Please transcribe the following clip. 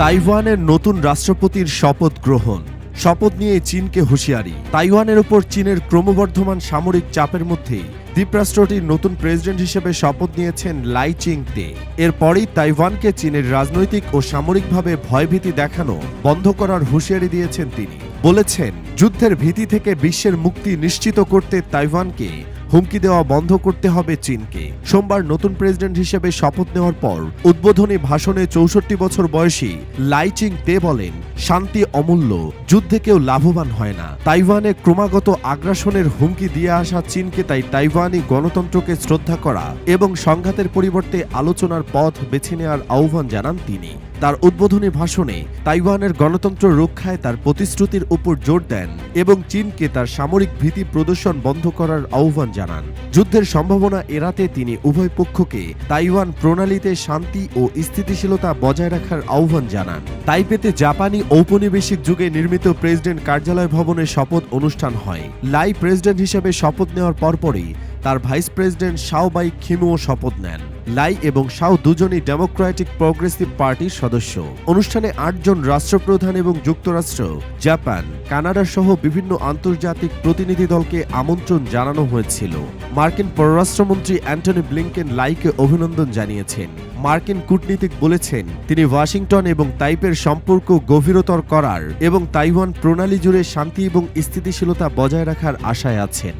তাইওয়ানের নতুন রাষ্ট্রপতির শপথ গ্রহণ। শপথ নিয়ে চীনকে হুঁশিয়ারি। তাইওয়ানের উপর চীনের ক্রমবর্ধমান সামরিক চাপের মধ্যেই দ্বীপরাষ্ট্রটির নতুন প্রেসিডেন্ট হিসেবে শপথ নিয়েছেন লাই চিং তে এরপরই তাইওয়ানকে চীনের রাজনৈতিক ও সামরিকভাবে ভয়ভীতি দেখানো বন্ধ করার হুঁশিয়ারি দিয়েছেন তিনি। বলেছেন, যুদ্ধের ভীতি থেকে বিশ্বের মুক্তি নিশ্চিত করতে তাইওয়ানকে হুমকি দেওয়া বন্ধ করতে হবে চীনকে। সোমবার নতুন প্রেসিডেন্ট হিসেবে শপথ নেওয়ার পর উদ্বোধনী ভাষণে চৌষট্টি বছর বয়সী লাইচিং তে বলেন, শান্তি অমূল্য, যুদ্ধে কেউ লাভবান হয় না। তাইওয়ানে ক্রমাগত আগ্রাসনের হুমকি দিয়ে আসা চীনকে তাই তাইওয়ানি গণতন্ত্রকে শ্রদ্ধা করা এবং সংঘাতের পরিবর্তে আলোচনার পথ বেছে নেওয়ার আহ্বান জানান তিনি। তার উদ্বোধনী ভাষণে তাইওয়ানের গণতন্ত্র রক্ষায় তার প্রতিশ্রুতির উপর জোর দেন এবং চীনকে তার সামরিক ভীতি প্রদর্শন বন্ধ করার আহ্বান জানান। যুদ্ধের সম্ভাবনা এড়াতে তিনি উভয় পক্ষকে তাইওয়ান প্রণালীতে শান্তি ও স্থিতিশীলতা বজায় রাখার আহ্বান জানান। তাইপেতে জাপানি ঔপনিবেশিক যুগে নির্মিত প্রেসিডেন্ট কার্যালয় ভবনে শপথ অনুষ্ঠান হয়। লাই প্রেসিডেন্ট হিসেবে শপথ নেওয়ার পরপরই তার ভাইস প্রেসিডেন্ট শাওবাই খিমুও শপথ নেন। লাই এবং শাও দুজনই ডেমোক্রেটিক প্রগ্রেসিভ পার্টির সদস্য। অনুষ্ঠানে আটজন রাষ্ট্রপ্রধান এবং যুক্তরাষ্ট্র, জাপান, কানাডা সহ বিভিন্ন আন্তর্জাতিক প্রতিনিধি দলকে আমন্ত্রণ জানানো হয়েছিল। মার্কিন পররাষ্ট্রমন্ত্রী অ্যান্টনি ব্লিংকেন লাইকে অভিনন্দন জানিয়েছেন। মার্কিন কূটনীতিক বলেছেন, তিনি ওয়াশিংটন এবং তাইপের সম্পর্ক গভীরতর করার এবং তাইওয়ান প্রণালী জুড়ে শান্তি এবং স্থিতিশীলতা বজায় রাখার আশায় আছেন।